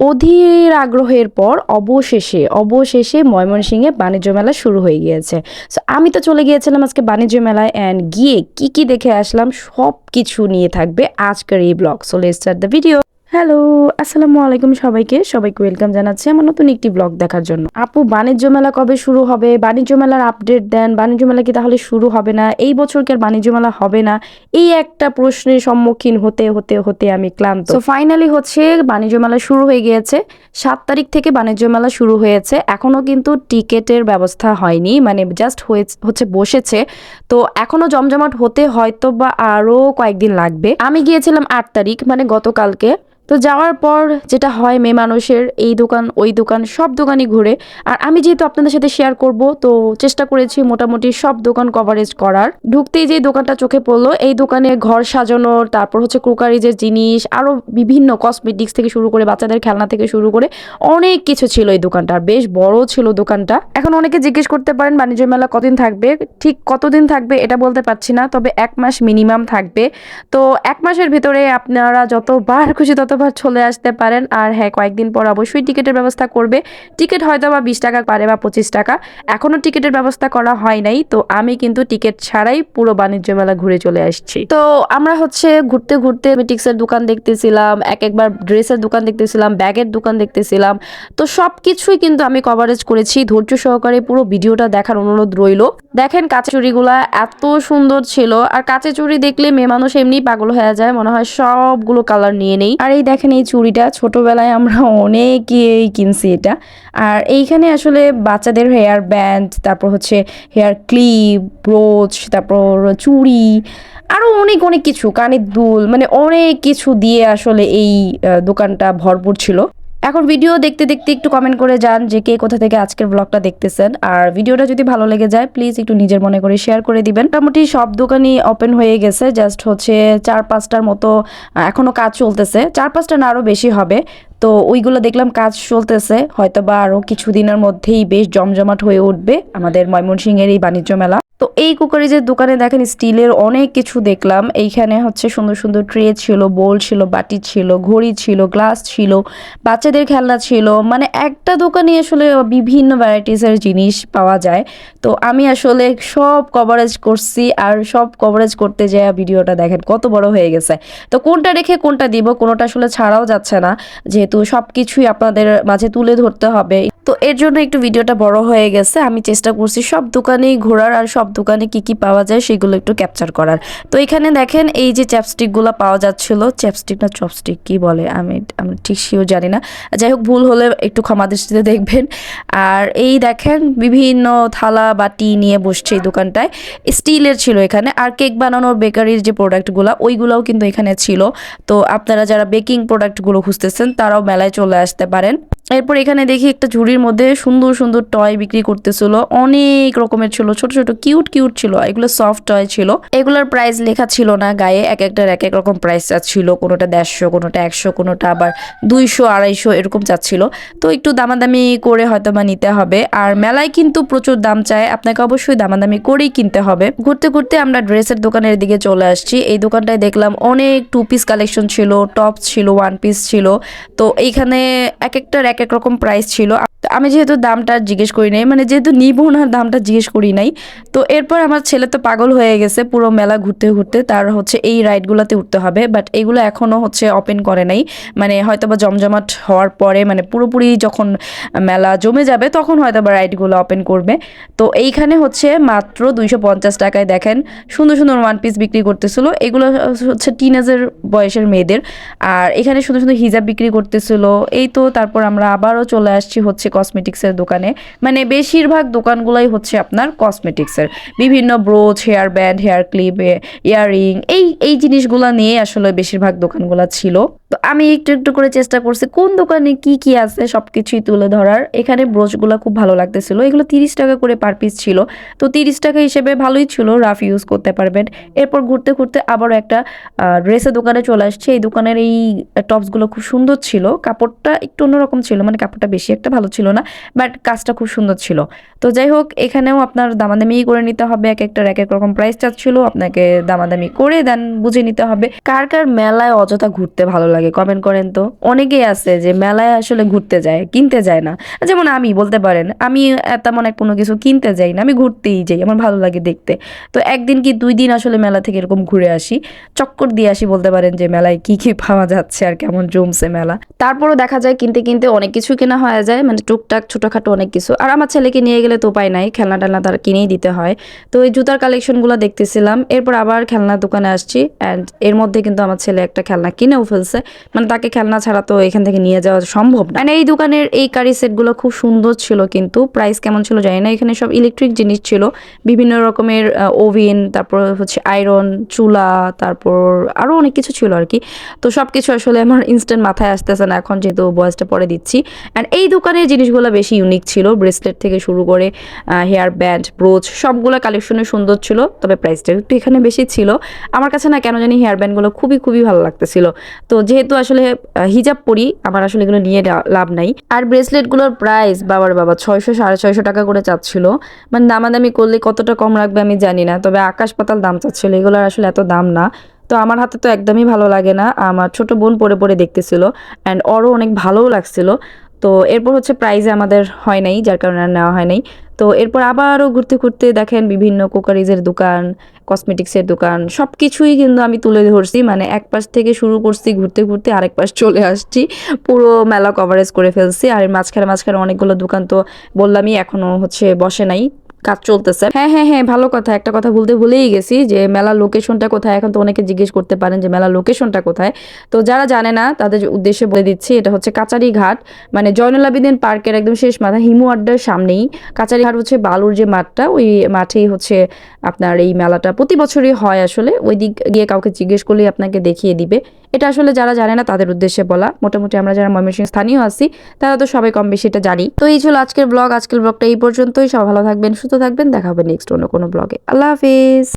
অধীর আগ্রহের পর অবশেষে অবশেষে ময়মনসিংহে বাণিজ্য মেলা শুরু হয়ে গিয়েছে। সো আমি তো চলে গিয়েছিলাম আজকে বাণিজ্য মেলায় অ্যান্ড গিয়ে কি কি দেখে আসলাম সব কিছু নিয়ে থাকবে আজকের এই blog so let start the video hello আসসালামু আলাইকুম সবাইকে। সবাইকে ওয়েলকাম জানাচ্ছি আমার নতুন একটি ব্লগ দেখার জন্য। আপু, বাণিজ্য মেলা কবে শুরু হবে? বাণিজ্য মেলার আপডেট দেন। বাণিজ্য মেলা কি তাহলে শুরু হবে না? এই বছর কি আর বাণিজ্য মেলা হবে না? এই একটা প্রশ্নের সম্মুখীন হতে হতে হতে আমি ক্লান্ত। তো ফাইনালি হচ্ছে বাণিজ্য মেলা শুরু হয়ে গিয়েছে। সাত তারিখ থেকে বাণিজ্য মেলা শুরু হয়েছে। এখনও কিন্তু টিকেটের ব্যবস্থা হয়নি। মানে জাস্ট হচ্ছে বসেছে। তো এখনও জমজমাট হতে হয়তো বা আরও কয়েকদিন লাগবে। আমি গিয়েছিলাম আট তারিখ মানে গতকালকে। তো যাওয়ার পর যেটা হয় মেয়ে মানুষের, এই দোকান, ওই দোকান, সব দোকানই ঘুরে। আর আমি যেহেতু আপনাদের সাথে শেয়ার করব, তো চেষ্টা করেছি মোটামুটি সব দোকান কভারেজ করার। ঢুকতেই যে দোকানটা চোখে পড়ল, এই দোকানে ঘর সাজানোর, তারপর হচ্ছে ক্রোকারিজের জিনিস আরও বিভিন্ন কসমেটিক্স থেকে শুরু করে, বাচ্চাদের খেলনা থেকে শুরু করে, অনেক কিছু ছিল এই দোকানটা বেশ বড় ছিল দোকানটা। এখন অনেকে জিজ্ঞেস করতে পারেন, বাণিজ্য মেলা কতদিন থাকবে? ঠিক কতদিন থাকবে এটা বলতে পারছি না, তবে এক মাস মিনিমাম থাকবে। তো এক মাসের ভিতরে আপনারা যতবার খুশি ততবার চলে আসতে পারেন। আর হ্যাঁ কয়েকদিন পর অবশ্যই টিকিটের ব্যবস্থা করবে। টিকিট হয়তো বা বিশ টাকা পারে বা পঁচিশ টাকা। এখনও টিকিটের ব্যবস্থা করা হয় নাই। তো আমি কিন্তু টিকিট ছাড়াই পুরো বাণিজ্য মেলা ঘুরে চলে আসছি। তো আমরা হচ্ছে ঘুরতে ঘুরতে মেটিক্সের দোকান দেখতেছিলাম, এক একবার ড্রেসের দোকান দেখতেছিলাম, ব্যাগের দোকান দেখতেছিলাম। তো সব কিছুই কিন্তু আমি কভারেজ করেছি। ধৈর্য সহকারে পুরো ভিডিওটা দেখার অনুরোধ রইল। দেখেন কাঁচা চুড়িগুলা এত সুন্দর ছিল, আর কাঁচা চুড়ি দেখলে মেয়ে মানুষ এমনি পাগল হয়ে যায়, মনে হয় সবগুলো কালার নিয়ে নেই। আর এই দেখেন এই চুড়িটা, ছোটবেলায় আমরা অনেকেই কিনছি এটা। আর এইখানে আসলে বাচ্চাদের হেয়ার ব্যান্ড তারপর হচ্ছে হেয়ার ক্লিপ ব্রোচ তারপর চুড়ি আরও অনেক অনেক কিছু, কানের দুল মানে অনেক কিছু দিয়ে আসলে এই দোকানটা ভরপুর ছিল। এখন ভিডিও দেখতে দেখতে একটু কমেন্ট করে যান যে কে কোথা থেকে আজকের ব্লগটা দেখতেছেন। আর ভিডিওটা যদি ভালো লেগে যায় প্লিজ একটু নিজের মনে করে শেয়ার করে দিবেন। মোটামুটি সব দোকানই ওপেন হয়ে গেছে জাস্ট হচ্ছে চার পাঁচটার মতো আহ, এখনও কাজ চলতেছে। চার পাঁচটা না আরও বেশি হবে। তো ওইগুলো দেখলাম কাজ চলতেছে হয়তো বা আরও কিছুদিনের মধ্যেই বেশ জমজমাট হয়ে উঠবে আমাদের ময়মনসিংহের এই বাণিজ্য মেলা। তো এই কুকারিজের দোকানে দেখেন স্টিলের অনেক কিছু দেখলাম। এইখানে হচ্ছে সুন্দর সুন্দর ট্রে ছিল, বোল ছিল, বাটি ছিল, ঘড়ি ছিল, গ্লাস ছিল, বাচ্চাদের খেলনা ছিল। মানে একটা দোকানে আসলে বিভিন্ন ভ্যারাইটিসের জিনিস পাওয়া যায়। তো আমি আসলে সব কভারেজ করছি আর সব কভারেজ করতে যায় ভিডিওটা দেখেন কত বড় হয়ে গেছে। তো কোনটা রেখে কোনটা দিব কোনোটা আসলে ছাড়াও যাচ্ছে না। যেহেতু সব কিছুই আপনাদের মাঝে তুলে ধরতে হবে। তো এর জন্য একটু ভিডিওটা বড় হয়ে গেছে। আমি চেষ্টা করছি সব দোকানেই ঘোরার আর সব দোকানে কি কি পাওয়া যায় সেগুলো একটু ক্যাপচার করার। তো এখানে দেখেন এই যে চ্যাপস্টিকগুলো পাওয়া যাচ্ছিল। চ্যাপস্টিক না চপস্টিক কি বলে? আমি আমি ঠিক শিও জানি না। যাই হোক, ভুল হলে একটু ক্ষমা দৃষ্টিতে দেখবেন। আর এই দেখেন বিভিন্ন থালা বাটি নিয়ে বসছে এই দোকানটায়। স্টিলের ছিল এখানে। আর কেক বানানোর বেকারির যে প্রোডাক্টগুলো ওইগুলোও কিন্তু এখানে ছিল। তো আপনারা যারা বেকিং প্রোডাক্টগুলো খুঁজতেছেন, তারাও মেলায় চলে আসতে পারেন। এরপর এখানে দেখি একটা ঝুড়ির মধ্যে সুন্দর সুন্দর টয় বিক্রি করতেছিল। অনেক রকমের ছিল, ছোট ছোট কিউট কিউট ছিল। এগুলো সফট টয় ছিল। এগুলোর প্রাইস লেখা ছিল না গায়ে, এক একটার এক এক রকম প্রাইস ছিল কোনোটা দেড়শো, কোনোটা একশো, কোনোটা আবার দুইশো, আড়াইশো এরকম চাচ্ছিল। তো একটু দামাদামি করে হয়তো বা নিতে হবে। আর মেলায় কিন্তু প্রচুর দাম চায়। আপনাকে অবশ্যই দামাদামি করেই কিনতে হবে। ঘুরতে ঘুরতে আমরা ড্রেসের দোকানের দিকে চলে আসছি। এই দোকানটায় দেখলাম অনেক টু পিস কালেকশন ছিল টপ ছিল ওয়ান পিস ছিল। তো এইখানে এক একটার এক এক রকম প্রাইস ছিল। আমি যেহেতু দামটা জিজ্ঞেস করি নাই মানে যেহেতু নিব না, দামটা জিজ্ঞেস করি নাই। তো এরপর আমার ছেলে তো পাগল হয়ে গেছে পুরো মেলা ঘুরতে ঘুরতে, তার হচ্ছে এই রাইডগুলোতে উঠতে হবে। বাট এইগুলো এখনও হচ্ছে ওপেন করে নাই। মানে হয়তো বা জমজমাট হওয়ার পরে মানে পুরোপুরি যখন মেলা জমে যাবে, তখন হয়তো বা রাইডগুলো ওপেন করবে। তো এইখানে হচ্ছে মাত্র দুইশো পঞ্চাশ টাকায় দেখেন, সুন্দর সুন্দর ওয়ান পিস বিক্রি করতেছিল। এগুলো হচ্ছে টিনেজের বয়সের মেয়েদের। আর এখানে সুন্দর সুন্দর হিজাব বিক্রি করতেছিল। এই তো তারপর আমরা আবারও চলে আসছি হচ্ছে কসমেটিক্সের দোকানে। মানে বেশিরভাগ দোকানগুলোই হচ্ছে আপনার কসমেটিক্সের বিভিন্ন brooch hair band hair clip earring এই এই জিনিসগুলো নিয়ে আসলে বেশিরভাগ দোকানগুলো ছিল। তো আমি একটু একটু করে চেষ্টা করছি, কোন দোকানে কি কি আছে সবকিছুই তুলে ধরার। এখানে ব্রোচগুলো খুব ভালো লাগতেছিল। এগুলো তিরিশ টাকা করে পার পিস ছিল। তো তিরিশ টাকা হিসেবে ভালোই ছিল রাফ ইউজ করতে পারবেন। এরপর ঘুরতে ঘুরতে আবারও একটা ড্রেসের দোকানে চলে আসছে। এই দোকানের এই টপসগুলো খুব সুন্দর ছিল। কাপড়টা একটু অন্যরকম ছিল। মানে কাপড়টা বেশি একটা ভালো ছিল না বাট কাজটা খুব সুন্দর ছিল। তো যাই হোক, এখানেও আপনার দামাদামি করে নিতে হবে, এক একটা এক এক রকম প্রাইস চাচ্ছিল, আপনাকে দামাদামি করে দেন বুঝে নিতে হবে। কার কার মেলায় অযথা ঘুরতে ভালো লাগে কমেন্ট করেন তো। অনেকেই আছে যে মেলায় আসলে ঘুরতে যায়, কিনতে যায় না। যেমন আমি, বলতে পারেন, আমি তেমন এক কোনো কিছু কিনতে যাই না, আমি ঘুরতেই যাই, আমার ভালো লাগে দেখতে। তো একদিন কি দুই দিন আসলে মেলা থেকে এরকম ঘুরে আসি, চক্কর দিয়ে আসি, বলতে পারেন যে মেলায় কি কি পাওয়া যাচ্ছে আর কেমন জমছে মেলা। তারপরও দেখা যায় কিনতে কিনতে অনেক কিছু কেনা হয়ে যায় মানে টুকটাক ছোটোখাটো অনেক কিছু। আর আমার ছেলেকে নিয়ে গেলে তো উপায় নাই, খেলনা টেলনা তার কিনেই দিতে হয়। তো এই জুতার কালেকশনগুলো দেখতেছিলাম, এরপর আবার খেলনার দোকানে আসছি অ্যান্ড এর মধ্যে কিন্তু আমার ছেলে একটা খেলনা কিনেও ফেলছে। মানে তাকে খেলনা ছাড়া তো এখান থেকে নিয়ে যাওয়া সম্ভব না। মানে এই দোকানের এই কারি সেটগুলো খুব সুন্দর ছিল কিন্তু প্রাইস কেমন ছিল জানি না, এখানে সব ইলেকট্রিক জিনিস ছিল। বিভিন্ন রকমের ওভেন তারপর হচ্ছে আয়রন চুলা, তারপর আরও অনেক কিছু ছিল আর কি। তো সব কিছু আসলে আমার ইনস্ট্যান্ট মাথায় আসতেছে না, এখন যেহেতু বয়সটা পরে দিচ্ছি। অ্যান্ড এই দোকানের জিনিসগুলো বেশি ইউনিক ছিল। ব্রেসলেট থেকে শুরু করে হেয়ার ব্যান্ড ব্রোচ সবগুলো কালেকশনে সুন্দর ছিল। তবে প্রাইসটা একটু এখানে বেশি ছিল। আমার কাছে না কেন জানি হেয়ার ব্যান্ডগুলো খুবই খুবই ভালো লাগতেছিল। তো যেহেতু আসলে হিজাব পরি, আমার আসলে এগুলো নিয়ে লাভ নাই। আর ব্রেসলেটগুলোর প্রাইস বাবার বাবা, ছয়শো, সাড়ে ছয়শো টাকা করে চাচ্ছিল। মানে দামাদামি করলে কতটা কম রাখবে আমি জানি না। তবে আকাশ পাতাল দাম চাচ্ছিল। এগুলোর আসলে এত দাম না। তো আমার হাতে তো একদমই ভালো লাগে না। আমার ছোট বোন পরে পরে দেখতেছিল অ্যান্ড ওরও অনেক ভালোও লাগছিল। তো এরপর হচ্ছে প্রাইজে আমাদের হয় নাই, যার কারণে আর নেওয়া হয় নাই। তো এরপর আবারও ঘুরতে ঘুরতে দেখেন বিভিন্ন কোকারিজের দোকান কসমেটিক্সের দোকান সব কিছুই কিন্তু আমি তুলে ধরছি। মানে এক পাশ থেকে শুরু করছি, ঘুরতে ঘুরতে আরেক পাশ চলে আসছি। পুরো মেলা কভারেজ করে ফেলছি। আর মাঝখানে মাঝখানে অনেকগুলো দোকান তো বললামই এখনও হচ্ছে বসে নাই। কাজ চলতেছে। হ্যাঁ হ্যাঁ হ্যাঁ ভালো কথা। একটা কথা বলতে ভুলেই গেছি যে মেলার লোকেশনটা কোথায়? এখন তো অনেকে জিজ্ঞেস করতে পারেন যে মেলার লোকেশনটা কোথায়? তো যারা জানে না, তাদের উদ্দেশ্যে বলে দিচ্ছি, এটা হচ্ছে কাচারি ঘাট মানে জয়নুল আবেদিন পার্কের একদম শেষ মাথা হিমু আড্ডার সামনেই। কাচারি ঘাট হচ্ছে বালুর যে মাঠটা, ওই মাঠেই হচ্ছে আপনার এই মেলাটা। প্রতি বছরই হয় আসলে। ওই দিক গিয়ে কাউকে জিজ্ঞেস করলেই আপনাকে দেখিয়ে দিবে। এটা আসলে যারা জানে না, তাদের উদ্দেশ্যে বলা। মোটামুটি আমরা যারা ময়মনসিংহ স্থানীয় আছি, তারা তো সবাই কম বেশি এটা জানি। তো এই ছিল আজকের ব্লগ আজকের ব্লগটা এই পর্যন্তই। সব ভালো থাকবেন সুস্থ থাকবেন দেখা হবে নেক্সট অন্য কোনো ব্লগে আল্লাহ হাফিজ।